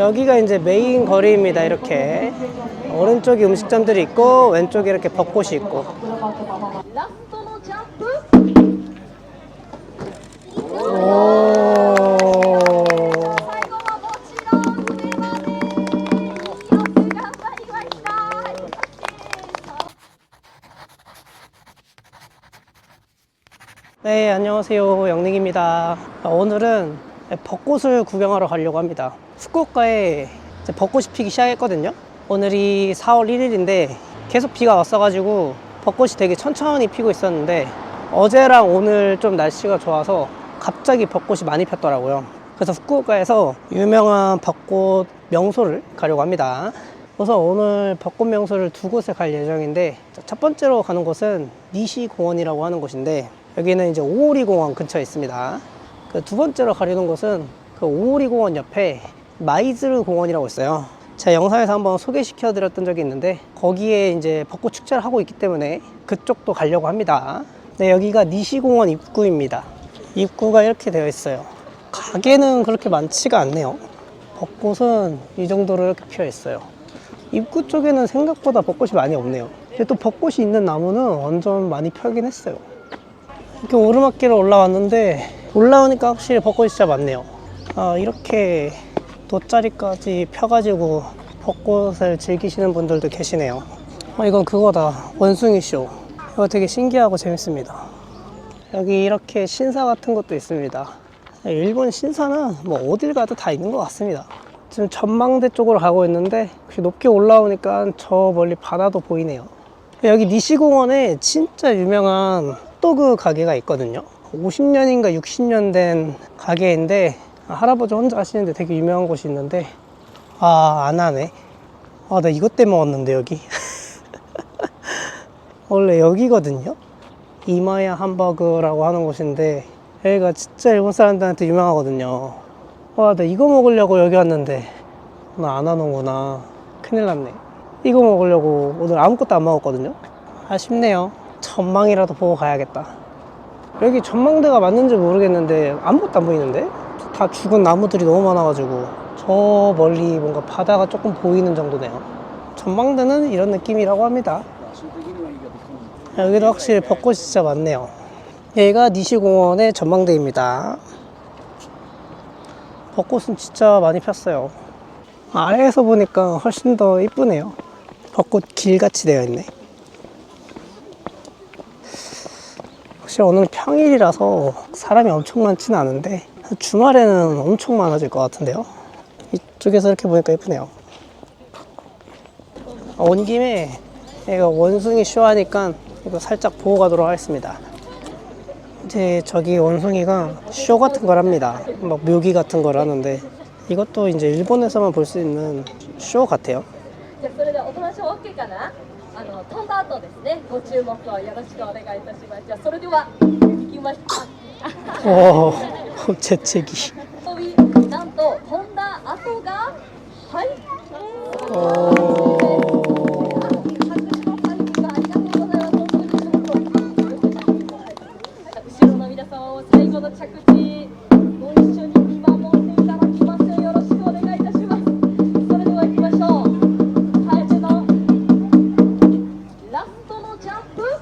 여기가 이제 메인 거리입니다. 이렇게 오른쪽이 음식점들이 있고 왼쪽에 이렇게 벚꽃이 있고. 네, 안녕하세요. 영능입니다. 오늘은 벚꽃을 구경하러 가려고 합니다. 후쿠오카에 벚꽃이 피기 시작했거든요. 오늘이 4월 1일인데 계속 비가 왔어가지고 벚꽃이 되게 천천히 피고 있었는데 어제랑 오늘 좀 날씨가 좋아서 갑자기 벚꽃이 많이 폈더라고요. 그래서 후쿠오카에서 유명한 벚꽃 명소를 가려고 합니다. 그래서 오늘 벚꽃 명소를 두 곳에 갈 예정인데 첫 번째로 가는 곳은 니시 공원이라고 하는 곳인데 여기는 이제 오오리 공원 근처에 있습니다. 그 두 번째로 가려는 곳은 그 오오리 공원 옆에 마이즈르 공원이라고 있어요. 제가 영상에서 한번 소개시켜 드렸던 적이 있는데 거기에 이제 벚꽃 축제를 하고 있기 때문에 그쪽도 가려고 합니다. 네, 여기가 니시공원 입구입니다. 입구가 이렇게 되어 있어요. 가게는 그렇게 많지가 않네요. 벚꽃은 이 정도로 이렇게 피어 있어요. 입구 쪽에는 생각보다 벚꽃이 많이 없네요. 근데 또 벚꽃이 있는 나무는 완전 많이 펴긴 했어요. 이렇게 오르막길을 올라왔는데 올라오니까 확실히 벚꽃이 진짜 많네요. 아, 이렇게 돗자리까지 펴가지고 벚꽃을 즐기시는 분들도 계시네요. 어, 이건 그거다. 원숭이 쇼. 이거 되게 신기하고 재밌습니다. 여기 이렇게 신사 같은 것도 있습니다. 일본 신사는 뭐 어딜 가도 다 있는 것 같습니다. 지금 전망대 쪽으로 가고 있는데 높게 올라오니까 저 멀리 바다도 보이네요. 여기 니시공원에 진짜 유명한 핫도그 가게가 있거든요. 50년인가 60년 된 가게인데 할아버지 혼자 하시는데 되게 유명한 곳이 있는데 아 안 하네. 아 나 이것 때문에 왔는데 여기. 원래 여기거든요. 이마야 함버그라고 하는 곳인데 여기가 진짜 일본 사람들한테 유명하거든요. 와, 나 이거 먹으려고 여기 왔는데 나 안 하는구나. 큰일 났네. 이거 먹으려고 오늘 아무것도 안 먹었거든요. 아쉽네요. 전망이라도 보고 가야겠다. 여기 전망대가 맞는지 모르겠는데 아무것도 안 보이는데? 다 죽은 나무들이 너무 많아가지고 저 멀리 뭔가 바다가 조금 보이는 정도네요. 전망대는 이런 느낌이라고 합니다. 여기도 확실히 벚꽃이 진짜 많네요. 여기가 니시공원의 전망대입니다. 벚꽃은 진짜 많이 폈어요. 아래에서 보니까 훨씬 더 이쁘네요. 벚꽃 길같이 되어 있네. 혹시 오늘 평일이라서 사람이 엄청 많지는 않은데 주말에는 엄청 많아질 것 같은데요. 이쪽에서 이렇게 보니까 예쁘네요. 어, 온 김에 얘가 원숭이 쇼하니까 이거 살짝 보고 가도록 하겠습니다. 이제 저기 원숭이가 쇼 같은 걸 합니다. 막 묘기 같은 걸 하는데 이것도 이제 일본에서만 볼 수 있는 쇼 같아요. OK かな？あの飛んだ後ですね。ご注目をよろしくお願いいたします。じゃそれでは行きましょう。おおチェちゃギ飛びなんと飛んだ後がはい。おお 점프.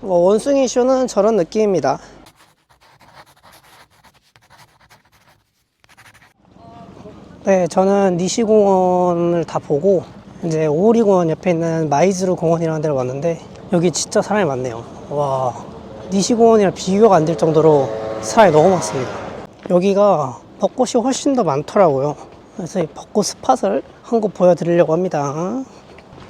뭐 원숭이 쇼는 저런 느낌입니다. 네, 저는 니시공원을 다 보고 이제 오리공원 옆에 있는 마이즈루 공원이라는 데를 왔는데 여기 진짜 사람이 많네요. 와, 니시공원이랑 비교가 안 될 정도로 사람이 너무 많습니다. 여기가 벚꽃이 훨씬 더 많더라고요. 그래서 이 벚꽃 스팟을 한 곳 보여드리려고 합니다.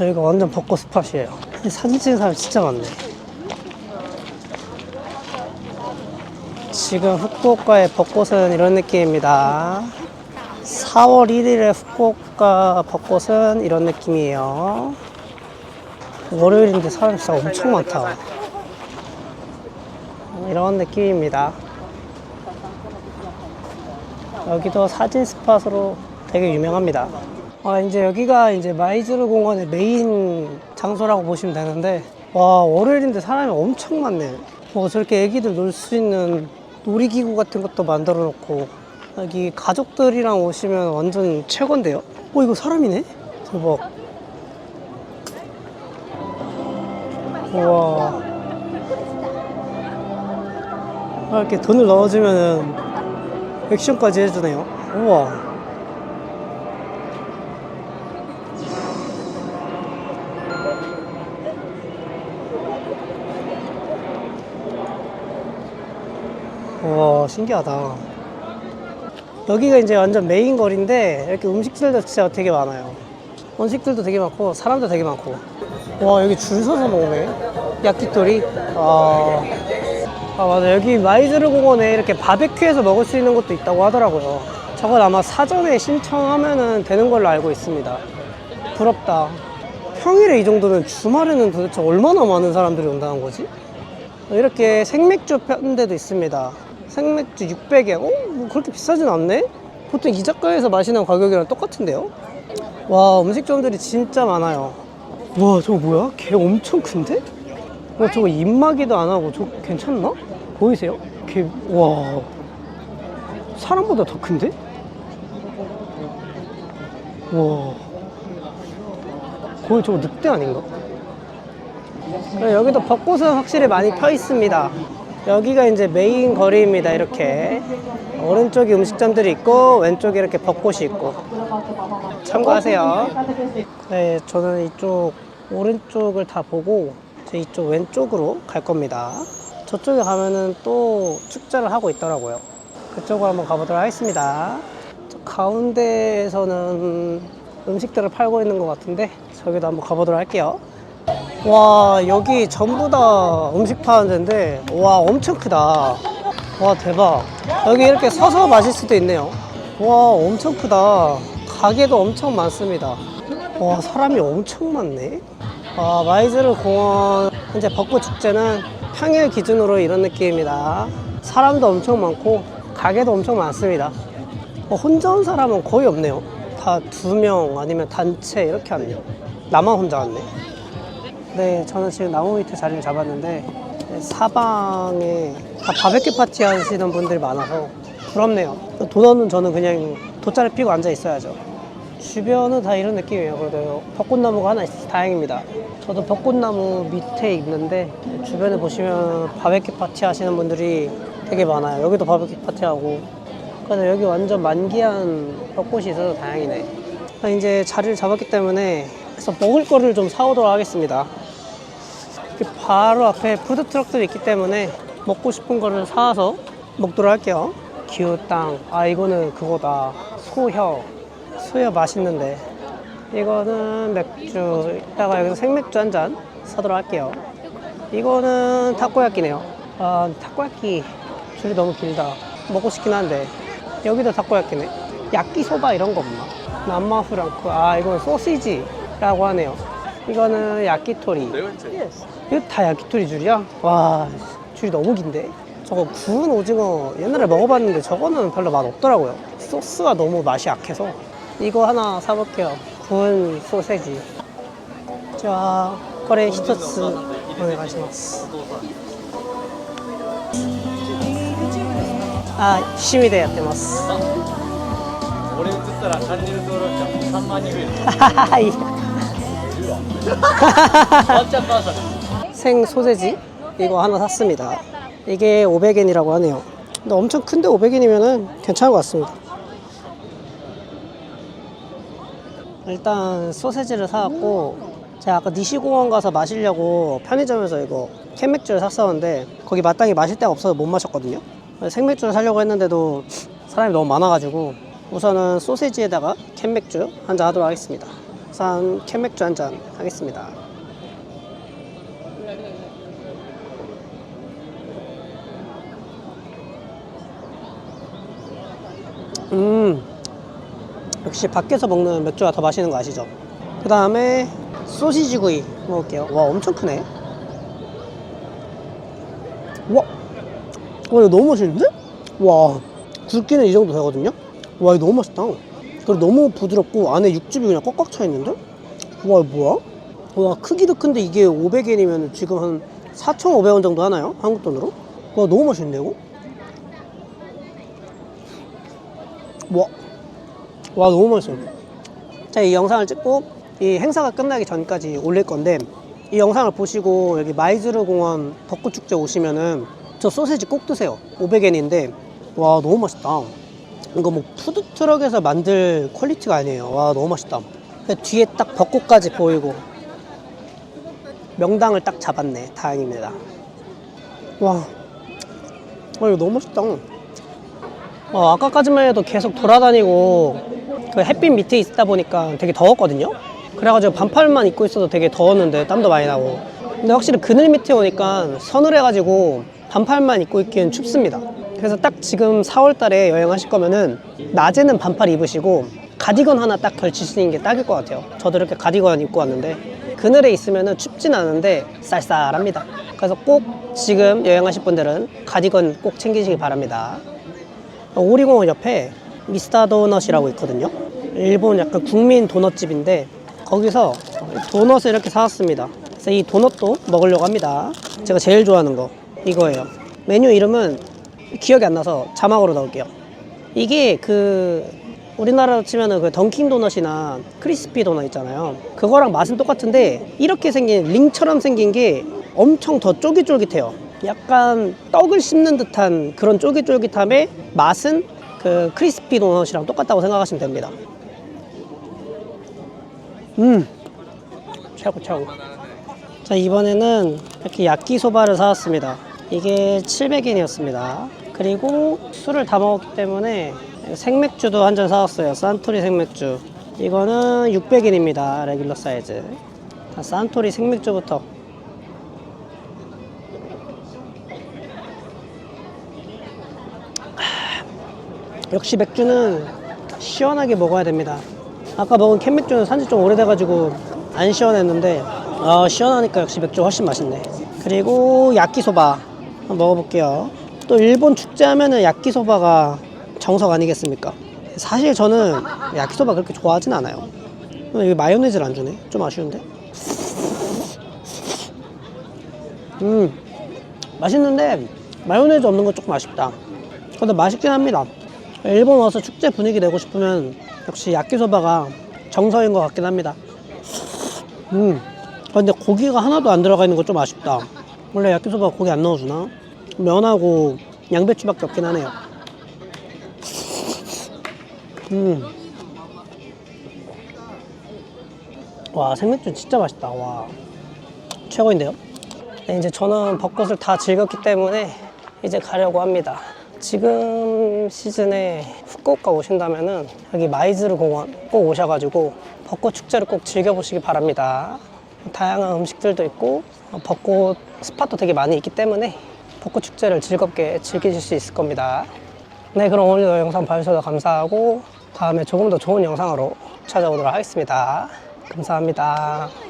여기가 완전 벚꽃 스팟이에요. 사진 찍는 사람 진짜 많네. 지금 후쿠오카의 벚꽃은 이런 느낌입니다. 4월 1일에 후쿠오카 벚꽃은 이런 느낌이에요. 월요일인데 사람 진짜 엄청 많다. 이런 느낌입니다. 여기도 사진 스팟으로 되게 유명합니다. 아, 이제 여기가 이제 마이즈르 공원의 메인 장소라고 보시면 되는데, 와, 월요일인데 사람이 엄청 많네. 뭐 저렇게 애기들 놀 수 있는 놀이기구 같은 것도 만들어 놓고, 여기 가족들이랑 오시면 완전 최고인데요? 어, 이거 사람이네? 대박. 우와. 아, 이렇게 돈을 넣어주면은 액션까지 해주네요. 우와. 와 신기하다 여기가 이제 완전 메인 거리인데 이렇게 음식들도 진짜 되게 많아요. 음식들도 되게 많고 사람도 되게 많고. 와 여기 줄 서서 먹네. 야끼토리? 아, 아 맞아. 여기 마이즈르 공원에 이렇게 바베큐해서 먹을 수 있는 것도 있다고 하더라고요. 저건 아마 사전에 신청하면은 되는 걸로 알고 있습니다. 부럽다. 평일에 이 정도면 주말에는 도대체 얼마나 많은 사람들이 온다는 거지? 이렇게 생맥주 데도 있습니다. 생맥주 600엔. 어? 뭐 그렇게 비싸진 않네? 보통 이자카야에서 마시는 가격이랑 똑같은데요? 와, 음식점들이 진짜 많아요. 와, 저거 뭐야? 개 엄청 큰데? 와, 저거 입마개도 안 하고, 저 괜찮나? 보이세요? 개, 와. 사람보다 더 큰데? 와. 거의 저거 늑대 아닌가? 그리고 여기도 벚꽃은 확실히 많이 펴 있습니다. 여기가 이제 메인 거리입니다. 이렇게 오른쪽에 음식점들이 있고 왼쪽에 이렇게 벚꽃이 있고 참고하세요. 네, 저는 이쪽 오른쪽을 다 보고 이쪽 왼쪽으로 갈 겁니다. 저쪽에 가면은 또 축제를 하고 있더라고요. 그쪽으로 한번 가보도록 하겠습니다. 저 가운데에서는 음식들을 팔고 있는 것 같은데 저기도 한번 가보도록 할게요. 와 여기 전부 다 음식 파는 데인데 와 엄청 크다. 와 대박. 여기 이렇게 서서 마실 수도 있네요. 와 엄청 크다. 가게도 엄청 많습니다. 와 사람이 엄청 많네. 아 마이즈르 공원 현재 벚꽃 축제는 평일 기준으로 이런 느낌입니다. 사람도 엄청 많고 가게도 엄청 많습니다. 어, 혼자 온 사람은 거의 없네요. 다 두 명 아니면 단체 이렇게 왔네요. 나만 혼자 왔네 네, 저는 지금 나무 밑에 자리를 잡았는데 네, 사방에 다 바베큐 파티 하시는 분들이 많아서 부럽네요. 돈 없는 저는 그냥 돗자리 피고 앉아 있어야죠. 주변은 다 이런 느낌이에요. 그래도 벚꽃나무가 하나 있어서 다행입니다. 저도 벚꽃나무 밑에 있는데 주변에 보시면 바베큐 파티 하시는 분들이 되게 많아요. 여기도 바베큐 파티 하고. 그래서 여기 완전 만기한 벚꽃이 있어서 다행이네. 아, 이제 자리를 잡았기 때문에 그래서 먹을 거를 좀 사오도록 하겠습니다. 바로 앞에 푸드트럭들이 있기 때문에 먹고 싶은 거를 사와서 먹도록 할게요. 기우땅. 아, 이거는 그거다. 소혀. 소혀 맛있는데. 이거는 맥주. 이따가 여기서 생맥주 한 잔 사도록 할게요. 이거는 타코야끼네요. 아, 타코야끼 줄이 너무 길다. 먹고 싶긴 한데. 여기도 타코야끼네. 야끼소바 이런 거 없나? 남마후랑크. 아, 이건 소시지라고 하네요. 이거는 야끼토리. 이거 다 야키토리 줄이야? 와 줄이 너무 긴데 저거 구운 오징어 옛날에 먹어봤는데 저거는 별로 맛 없더라고요 소스가 너무 맛이 약해서 이거 하나 사볼게요 구운 소세지 자 거래 히토츠 오네가시마스 아 시미데 야테마스 俺映ったらチャンネル登録者3万人増える 하하이 ワ 깜짝 깜짝. 생 소세지 이거 하나 샀습니다. 이게 500엔이라고 하네요. 근데 엄청 큰데 500엔이면은 괜찮은 것 같습니다. 일단 소세지를 사왔고 제가 아까 니시공원 가서 마시려고 편의점에서 이거 캔맥주를 샀었는데 거기 마땅히 마실 데가 없어서 못 마셨거든요. 생맥주를 사려고 했는데도 사람이 너무 많아가지고 우선은 소세지에다가 캔맥주 한 잔 하도록 하겠습니다. 우선 캔맥주 한 잔 하겠습니다. 음 역시 밖에서 먹는 맥주가 더 맛있는 거 아시죠? 그 다음에 소시지 구이 먹을게요 와 엄청 크네 와, 와 이거 너무 맛있는데? 와 굵기는 이 정도 되거든요 와 이거 너무 맛있다 그리고 너무 부드럽고 안에 육즙이 그냥 꽉꽉 차 있는데? 와, 뭐야? 와, 크기도 큰데 이게 500엔이면 지금 한 4,500원 정도 하나요? 한국 돈으로? 와, 너무 맛있는데, 이거? 와, 와, 너무 맛있어요. 자, 이 영상을 찍고 이 행사가 끝나기 전까지 올릴 건데 이 영상을 보시고 여기 마이즈르 공원 벚꽃 축제 오시면은 저 소세지 꼭 드세요. 500엔인데 와 너무 맛있다. 이거 뭐 푸드 트럭에서 만들 퀄리티가 아니에요. 와 너무 맛있다. 그 뒤에 딱 벚꽃까지 보이고 명당을 딱 잡았네. 다행입니다. 와, 와 이거 너무 맛있다. 어, 아까까지만 해도 계속 돌아다니고 그 햇빛 밑에 있다 보니까 되게 더웠거든요. 그래가지고 반팔만 입고 있어도 되게 더웠는데 땀도 많이 나고. 근데 확실히 그늘 밑에 오니까 서늘해가지고 반팔만 입고 있기엔 춥습니다. 그래서 딱 지금 4월 달에 여행하실 거면은 낮에는 반팔 입으시고 가디건 하나 딱 걸치시는 게 딱일 것 같아요. 저도 이렇게 가디건 입고 왔는데 그늘에 있으면은 춥진 않은데 쌀쌀합니다. 그래서 꼭 지금 여행하실 분들은 가디건 꼭 챙기시기 바랍니다. 오리공원 옆에 미스터 도넛이라고 있거든요. 일본 약간 국민 도넛집인데 거기서 도넛을 이렇게 사왔습니다. 그래서 이 도넛도 먹으려고 합니다. 제가 제일 좋아하는 거 이거예요. 메뉴 이름은 기억이 안 나서 자막으로 넣을게요. 이게 그 우리나라로 치면은 그 던킨 도넛이나 크리스피 도넛 있잖아요. 그거랑 맛은 똑같은데 이렇게 생긴 링처럼 생긴 게 엄청 더 쫄깃쫄깃해요. 약간 떡을 씹는 듯한 그런 쫄깃쫄깃함의 맛은 그 크리스피 도넛이랑 똑같다고 생각하시면 됩니다. 음, 최고 최고. 자 이번에는 이렇게 야끼 소바를 사왔습니다. 이게 700엔이었습니다. 그리고 술을 다 먹었기 때문에 생맥주도 한 잔 사왔어요. 산토리 생맥주. 이거는 600엔입니다. 레귤러 사이즈. 자, 산토리 생맥주부터. 역시 맥주는 시원하게 먹어야 됩니다. 아까 먹은 캔 맥주는 산지 좀 오래돼가지고 안 시원했는데 아, 시원하니까 역시 맥주 훨씬 맛있네. 그리고 야끼소바 한번 먹어볼게요. 또 일본 축제 하면은 야끼소바가 정석 아니겠습니까? 사실 저는 야끼소바 그렇게 좋아하진 않아요. 여기 마요네즈를 안 주네. 좀 아쉬운데. 음, 맛있는데 마요네즈 없는 거 조금 아쉽다. 근데 맛있긴 합니다. 일본 와서 축제 분위기 내고 싶으면 역시 야끼소바가 정석인 것 같긴 합니다. 음, 아, 근데 고기가 하나도 안 들어가 있는 거 좀 아쉽다. 원래 야끼소바 고기 안 넣어주나? 면하고 양배추밖에 없긴 하네요. 음. 와, 생맥주 진짜 맛있다. 와. 최고인데요? 네, 이제 저는 벚꽃을 다 즐겼기 때문에 이제 가려고 합니다. 지금 시즌에 후쿠오카 오신다면은 여기 마이즈르 공원 꼭 오셔가지고 벚꽃 축제를 꼭 즐겨보시기 바랍니다. 다양한 음식들도 있고 어, 벚꽃 스팟도 되게 많이 있기 때문에 벚꽃 축제를 즐겁게 즐기실 수 있을 겁니다. 네, 그럼 오늘도 영상 봐주셔서 감사하고 다음에 조금 더 좋은 영상으로 찾아오도록 하겠습니다. 감사합니다.